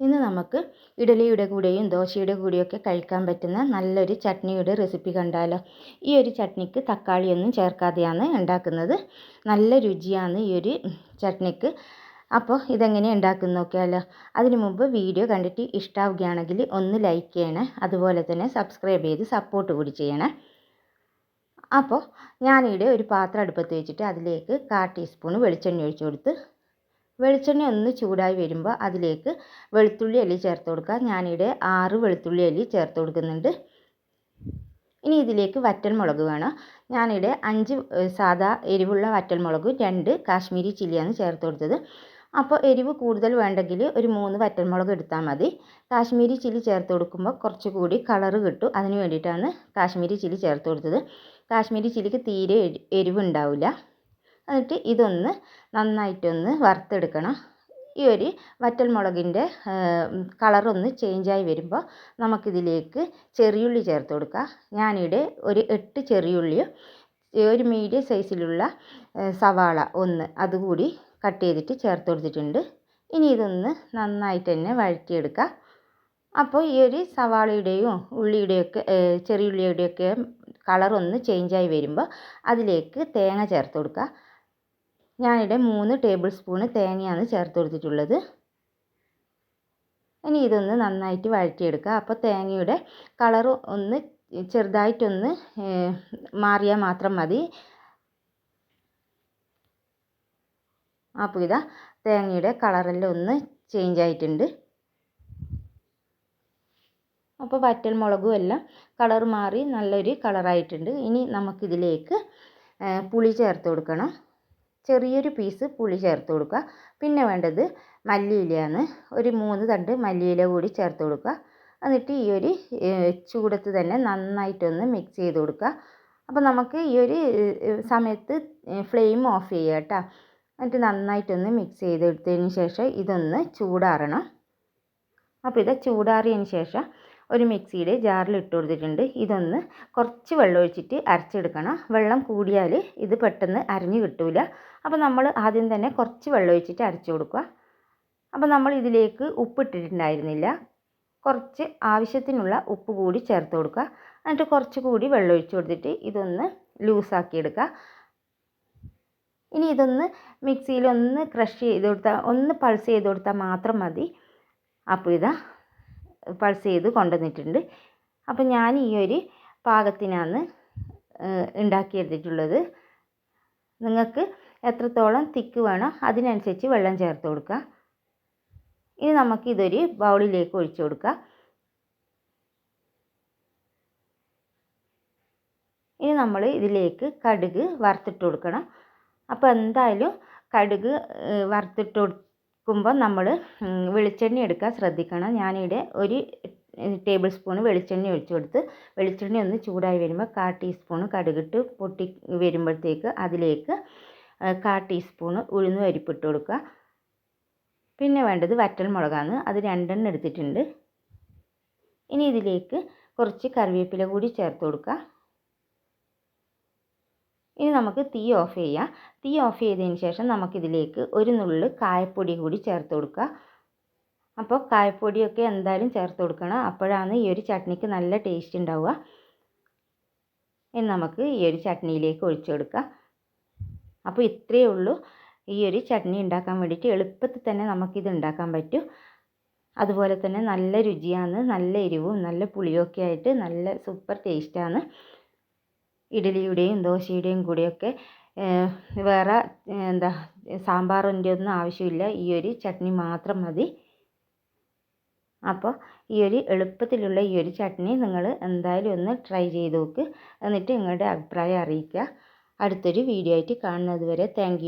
ഇന്ന് നമുക്ക് ഇഡലിയുടെ കൂടെയും ദോശയുടെ കൂടെയൊക്കെ കഴിക്കാൻ പറ്റുന്ന നല്ലൊരു ചട്നിയുടെ റെസിപ്പി കണ്ടാലോ. ഈ ഒരു ചട്നിക്ക് തക്കാളിയൊന്നും ചേർക്കാതെയാണ് ഉണ്ടാക്കുന്നത്. നല്ല രുചിയാണ് ഈ ഒരു ചട്നിക്ക്. അപ്പോൾ ഇതെങ്ങനെ ഉണ്ടാക്കുന്ന നോക്കിയാലോ. അതിനു മുമ്പ് വീഡിയോ കണ്ടിട്ട് ഇഷ്ടാവുകയാണെങ്കിൽ ഒന്ന് ലൈക്ക് ചെയ്യണേ. അതുപോലെ തന്നെ സബ്സ്ക്രൈബ് ചെയ്ത് സപ്പോർട്ട് കൂടി ചെയ്യണേ. അപ്പോൾ ഞാനിവിടെ ഒരു പാത്രം അടുപ്പത്ത് വെച്ചിട്ട് അതിലേക്ക് കാ ടീസ്പൂൺ വെളിച്ചെണ്ണ ഒഴിച്ചു കൊടുത്ത് വെളിച്ചെണ്ണ ഒന്ന് ചൂടായി വരുമ്പോൾ അതിലേക്ക് വെളുത്തുള്ളി അല്ലി ചേർത്ത് കൊടുക്കുക. ഞാനിവിടെ ആറ് വെളുത്തുള്ളി അല്ലി ചേർത്ത് കൊടുക്കുന്നുണ്ട്. ഇനി ഇതിലേക്ക് വറ്റൽമുളക് വേണം. ഞാനിവിടെ അഞ്ച് സാധാ എരിവുള്ള വറ്റൽമുളക് രണ്ട് കാശ്മീരി ചില്ലിയാണ് ചേർത്ത് കൊടുത്തത്. അപ്പോൾ എരിവ് കൂടുതൽ വേണ്ടെങ്കിൽ ഒരു മൂന്ന് വറ്റൽമുളക് എടുത്താൽ മതി. കാശ്മീരി ചില്ലി ചേർത്ത് കൊടുക്കുമ്പോൾ കുറച്ചുകൂടി കളറ് കിട്ടും. അതിന് വേണ്ടിയിട്ടാണ് കാശ്മീരി ചില്ലി ചേർത്ത് കൊടുത്തത്. കാശ്മീരി ചില്ലിക്ക് തീരെ എരിവ് ഉണ്ടാവില്ല. എന്നിട്ട് ഇതൊന്ന് നന്നായിട്ടൊന്ന് വറുത്തെടുക്കണം. ഈ ഒരു വറ്റൽമുളകിന്റെ കളറൊന്ന് ചേഞ്ചായി വരുമ്പോൾ നമുക്കിതിലേക്ക് ചെറിയുള്ളി ചേർത്ത് കൊടുക്കാം. ഞാനിവിടെ ഒരു എട്ട് ചെറിയുള്ളിയും ഒരു മീഡിയം സൈസിലുള്ള സവാള ഒന്ന് അതുകൂടി കട്ട് ചെയ്തിട്ട് ചേർത്ത് കൊടുത്തിട്ടുണ്ട്. ഇനി ഇതൊന്ന് നന്നായിട്ട് തന്നെ വഴറ്റിയെടുക്കുക അപ്പോൾ ഈ ഒരു സവാളയുടെയും ഉള്ളിയുടെയൊക്കെ ചെറിയുള്ളിയുടെയൊക്കെ കളറൊന്ന് ചേഞ്ചായി വരുമ്പോൾ അതിലേക്ക് തേങ്ങ ചേർത്ത് കൊടുക്കുക ഞാനിവിടെ മൂന്ന് ടേബിൾ സ്പൂണ് തേങ്ങയാണ് ചേർത്ത് കൊടുത്തിട്ടുള്ളത്. ഇനി ഇതൊന്ന് നന്നായിട്ട് വഴറ്റിയെടുക്കുക. അപ്പോൾ തേങ്ങയുടെ കളർ ഒന്ന് ചെറുതായിട്ടൊന്ന് മാറിയാൽ മാത്രം മതി. അപ്പോൾ ഇതാ തേങ്ങയുടെ കളറെല്ലാം ഒന്ന് ചേഞ്ച് ആയിട്ടുണ്ട്. അപ്പോൾ വറ്റൽ മുളകും എല്ലാം കളർ മാറി നല്ലൊരു കളറായിട്ടുണ്ട് ഇനി നമുക്കിതിലേക്ക് പുളി ചേർത്ത് കൊടുക്കണം. ചെറിയൊരു പീസ് പുളി ചേർത്ത് കൊടുക്കുക. പിന്നെ വേണ്ടത് മല്ലിയിലയാണ്. ഒരു മൂന്ന് തണ്ട് മല്ലിയില കൂടി ചേർത്ത് കൊടുക്കുക. എന്നിട്ട് ഈ ഒരു ചൂടത്ത് തന്നെ നന്നായിട്ടൊന്ന് മിക്സ് ചെയ്ത് കൊടുക്കുക. അപ്പോൾ നമുക്ക് ഈ ഒരു സമയത്ത് ഫ്ലെയിം ഓഫ് ചെയ്യുക കേട്ടോ. എന്നിട്ട് നന്നായിട്ടൊന്ന് മിക്സ് ചെയ്തെടുത്തതിന് ശേഷം ഇതൊന്ന് ചൂടാറണം. അപ്പോൾ ഇത് ചൂടാറിയതിന് ശേഷം ഒരു മിക്സിയുടെ ജാറിൽ ഇട്ട് കൊടുത്തിട്ടുണ്ട്. ഇതൊന്ന് കുറച്ച് വെള്ളം ഒഴിച്ചിട്ട് അരച്ചെടുക്കണം. വെള്ളം കൂടിയാൽ ഇത് പെട്ടെന്ന് അരഞ്ഞു കിട്ടില്ല അപ്പോൾ നമ്മൾ ആദ്യം തന്നെ കുറച്ച് വെള്ളം ഒഴിച്ചിട്ട് അരച്ചു കൊടുക്കുക. അപ്പോൾ നമ്മൾ ഇതിലേക്ക് ഉപ്പ് ഉപ്പിട്ടിട്ടുണ്ടായിരുന്നില്ല. കുറച്ച് ആവശ്യത്തിനുള്ള ഉപ്പ് കൂടി ചേർത്ത് കൊടുക്കുക. എന്നിട്ട് കുറച്ച് കൂടി വെള്ളം ഒഴിച്ച് കൊടുത്തിട്ട് ഇതൊന്ന് ലൂസാക്കി എടുക്കുക. ഇനി ഇതൊന്ന് മിക്സിയിൽ ഒന്ന് ക്രഷ് ചെയ്ത് കൊടുത്താൽ ഒന്ന് പൾസ് ചെയ്ത് കൊടുത്താൽ മാത്രം മതി. അപ്പോൾ ഇതാ പൾസ് ചെയ്ത് കൊണ്ടുവന്നിട്ടുണ്ട്. അപ്പം ഞാൻ ഈ ഒരു പാകത്തിനാണ് ഉണ്ടാക്കിയെടുത്തിട്ടുള്ളത് നിങ്ങൾക്ക് എത്രത്തോളം തിക്ക് വേണോ അതിനനുസരിച്ച് വെള്ളം ചേർത്ത് കൊടുക്കുക. ഇനി നമുക്ക് ഇതൊരു ബൗളിലേക്ക് ഒഴിച്ചു കൊടുക്കാം ഇനി നമ്മൾ ഇതിലേക്ക് കടുക് വറുത്തിട്ട് കൊടുക്കണം. അപ്പോൾ എന്തായാലും കടുക് വറുത്തിട്ട് കൊടുക്കുമ്പോൾ നമ്മൾ വെളിച്ചെണ്ണ എടുക്കാൻ ശ്രദ്ധിക്കണം. ഞാനിവിടെ ഒരു ടേബിൾ സ്പൂൺ വെളിച്ചെണ്ണ ഒഴിച്ചു കൊടുത്ത് വെളിച്ചെണ്ണ ഒന്ന് ചൂടായി വരുമ്പോൾ കാ ടീസ്പൂൺ കടുകിട്ട് പൊട്ടി വരുമ്പോഴത്തേക്ക് അതിലേക്ക് കാ ടീസ്പൂൺ ഉഴുന്ന് പരിപ്പിട്ട് കൊടുക്കുക. പിന്നെ വേണ്ടത് വറ്റൽ മുളകാണ്. അത് രണ്ടെണ്ണം എടുത്തിട്ടുണ്ട്. ഇനി ഇതിലേക്ക് കുറച്ച് കറിവേപ്പില കൂടി ചേർത്ത് കൊടുക്കുക. ഇനി നമുക്ക് തീ ഓഫ് ചെയ്യാം. തീ ഓഫ് ചെയ്തതിന് ശേഷം നമുക്കിതിലേക്ക് ഒരു നുള്ളു കായപ്പൊടി കൂടി ചേർത്ത് കൊടുക്കുക അപ്പോൾ കായപ്പൊടിയൊക്കെ എന്തായാലും ചേർത്ത് കൊടുക്കണം. അപ്പോഴാണ് ഈ ഒരു ചട്നിക്ക് നല്ല ടേസ്റ്റ് ഉണ്ടാവുക. ഇനി നമുക്ക് ഈ ഒരു ചട്നിയിലേക്ക് ഒഴിച്ചു കൊടുക്കാം. അപ്പോൾ ഇത്രയേ ഉള്ളൂ. ഈ ഒരു ചട്നി ഉണ്ടാക്കാൻ വേണ്ടിയിട്ട് എളുപ്പത്തിൽ തന്നെ നമുക്കിത് ഉണ്ടാക്കാൻ പറ്റും. അതുപോലെ തന്നെ നല്ല രുചിയാണ് നല്ല എരിവും നല്ല പുളിയൊക്കെ ആയിട്ട് നല്ല സൂപ്പർ ടേസ്റ്റാണ്. ഇഡലിയുടെയും ദോശയുടെയും കൂടെയൊക്കെ വേറെ എന്താ സാമ്പാറിന്റെ ഒന്നും ആവശ്യമില്ല. ഈ ഒരു ചട്നി മാത്രം മതി. അപ്പോൾ ഈ ഒരു എളുപ്പത്തിലുള്ള ഈ ഒരു ചട്നി നിങ്ങൾ എന്തായാലും ഒന്ന് ട്രൈ ചെയ്ത് നോക്ക്. എന്നിട്ട് നിങ്ങളുടെ അഭിപ്രായം അറിയിക്കുക. അടുത്തൊരു വീഡിയോ ആയിട്ട് കാണുന്നത് വരെ താങ്ക്